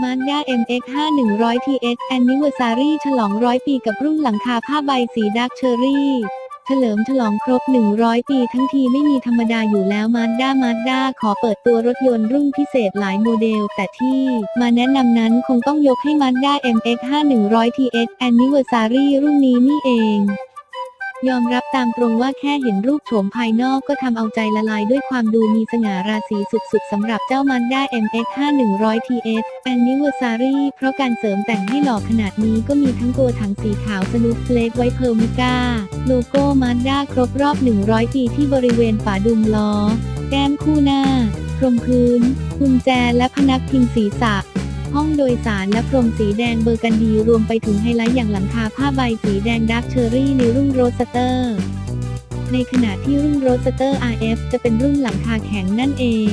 Mazda MX-5 100 TS Anniversary ฉลองร้อยปีกับรุ่นหลังคาผ้าใบสีดาร์กเชอรี่ เฉลิมฉลองครบ 100 ปีทั้งทีไม่มีธรรมดาอยู่แล้ว Mazda Mazda ขอเปิดตัวรถยนต์รุ่นพิเศษหลายโมเดล แต่ที่มาแนะนำนั้นคงต้องยกให้ Mazda MX-5 100 TS Anniversary รุ่นนี้นี่เอง ยอมรับตามตรงว่าแค่เห็นรูปโฉมภายนอกก็ทำเอาใจละลายด้วยความดูมีสง่าราศีสุดๆสำหรับเจ้า Mazda MX-5 100 TS Anniversary เพราะการเสริมแต่งให้หล่อขนาดนี้ก็มีทั้งตัวถังสีขาวสนุกเล็กไว้เพอร์มิก้า โลโก้ Mazda ครบรอบ 100 ปีที่บริเวณฝาดุมล้อ แก้มคู่หน้า พรมพื้นกุญแจและพนักพิงศีรษะ ห้องโดยสารและพรมสีแดงเบอร์กันดีรวมไปถึงไฮไลท์อย่างหลังคาผ้าใบสีแดงดาร์กเชอรี่ในรุ่นโรสเตอร์ ในขณะที่รุ่นโรสเตอร์ RF จะเป็นรุ่นหลังคาแข็งนั่นเอง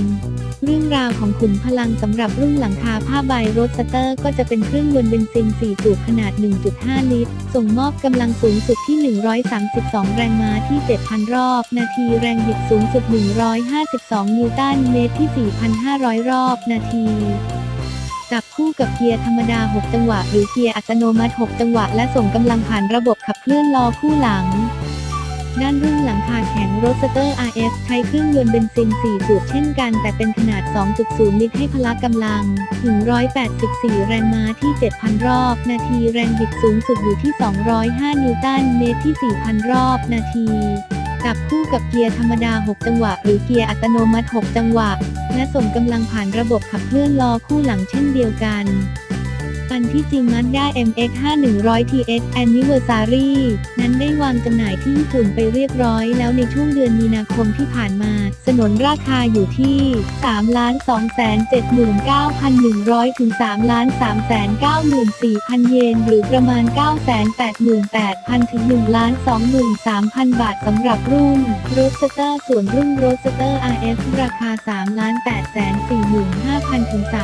เรื่องราวของขุมพลังสำหรับรุ่นหลังคาผ้าใบโรสเตอร์ก็จะเป็นเครื่องยนต์เบนซิน 4 สูบขนาด 1.5 ลิตร ส่งมอบกำลังสูงสุดที่ 132 แรงม้าที่ 7,000 รอบ นาทีแรงบิดสูงสุด 152 นิวตันเมตรที่ 4,500 รอบนาที จับคู่กับเกียร์ธรรมดา 6 จังหวะ หรือเกียร์อัตโนมัติ 6 จังหวะ และส่งกำลังผ่านระบบขับเคลื่อนล้อคู่หลัง ด้านรุ่นหลังคาแข็ง Roadster RF ใช้เครื่องยนต์เบนซิน 4 สูบเช่นกัน แต่เป็นขนาด 2.0 ลิตรให้พละกำลัง ถึง 184 แรงม้าที่ 7,000 รอบ นาที แรงบิดสูงสุดอยู่ที่ 205 นิวตันเมตรที่ 4,000 รอบ นาที จับคู่กับเกียร์ธรรมดา 6 จังหวะ หรือเกียร์อัตโนมัติ 6 จังหวะ และส่งกำลังผ่านระบบขับเคลื่อนล้อคู่หลังเช่นเดียวกัน อันที่จริง Mazda MX-5 100 TS Anniversary นั้นได้วางจำหน่ายที่ญี่ปุ่นไปเรียบร้อยแล้วในช่วงเดือนมีนาคมที่ผ่านมา สนนราคาอยู่ที่ 3,279,100 ถึง3,394,000 เยน หรือประมาณ 988,000 ถึง 1,23,000 บาทสำหรับรุ่น Roadster ส่วนรุ่น Roadster RF ราคา 3,845,000 ถึง 3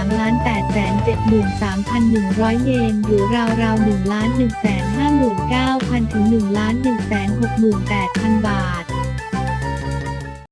8 7 3 1 3,873,100 เยนหรือราวๆ1 1 5 9 0 0 0 ถึง 1 1 6 8 0 0 0 บาท